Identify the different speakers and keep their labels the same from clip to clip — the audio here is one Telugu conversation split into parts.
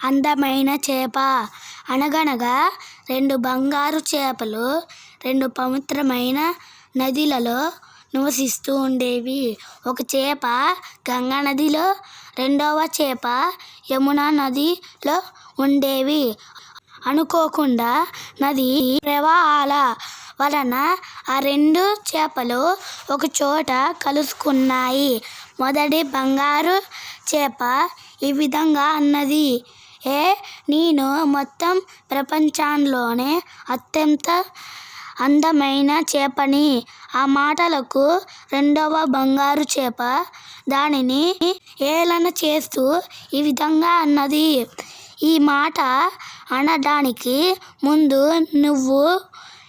Speaker 1: అందమైన చేప. అనగనగా రెండు బంగారు చేపలు రెండు పవిత్రమైన నదిలలో నివసిస్తూ ఉండేవి. ఒక చేప గంగా నదిలో రెండవ చేప యమునా నదిలో ఉండేవి. అనుకోకుండా నది ప్రవాహాల వలన ఆ రెండు చేపలు ఒక చోట కలుసుకున్నాయి. మొదటి బంగారు చేప ఈ విధంగా అన్నది. ఏ? నేను మొత్తం ప్రపంచంలోనే అత్యంత అందమైన చేపని. ఆ మాటలకు రెండవ బంగారు చేప. దానిని ఏలన చేస్తూ ఈ విధంగా అన్నది. ఈ మాట అనడానికి ముందు నువ్వు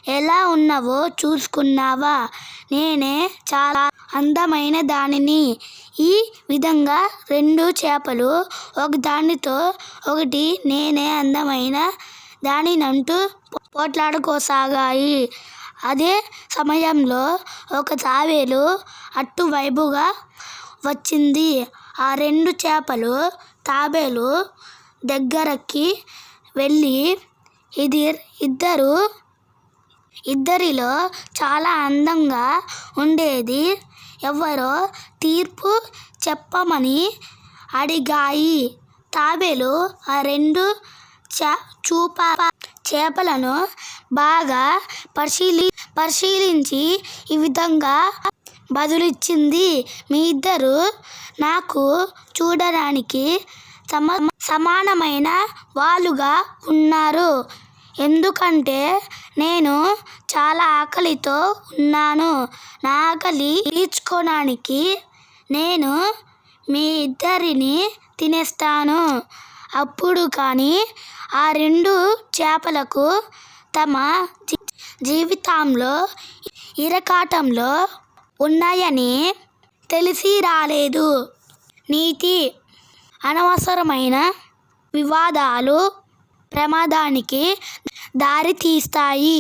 Speaker 1: ఎలా ఉన్నావో చూసుకున్నావా? నేనే చాలా అందమైన దానిని. ఈ విధంగా రెండు చేపలు ఒకదానితో ఒకటి నేనే అందమైన దానినంటూ పోట్లాడుకోసాగాయి. అదే సమయంలో ఒక తాబేలు అటువైపుగా వచ్చింది. ఆ రెండు చేపలు తాబేలు దగ్గరకి వెళ్ళి ఇది ఇద్దరు ఇద్దరిలో చాలా అందంగా ఉండేది. ఎవరో తీర్పు చెప్పమని అడిగాయి. తాబేలు ఆ రెండు చూప చేపలను బాగా పరిశీలి పరిశీలించి ఈ విధంగా బదులిచ్చింది. మీ ఇద్దరు నాకు చూడడానికి సమ సమానమైన వాళ్ళుగా ఉన్నారు. ఎందుకంటే నేను చాలా ఆకలితో ఉన్నాను. నా ఆకలి తీర్చుకోవడానికి నేను మీ ఇద్దరిని తినేస్తాను. అప్పుడు కానీ ఆ రెండు చేపలకు తమ జీవితంలో ఇరకాటంలో ఉన్నాయని తెలిసి రాలేదు. నీతి అనవసరమైన వివాదాలు ప్రమాదానికి దారితీస్తాయి.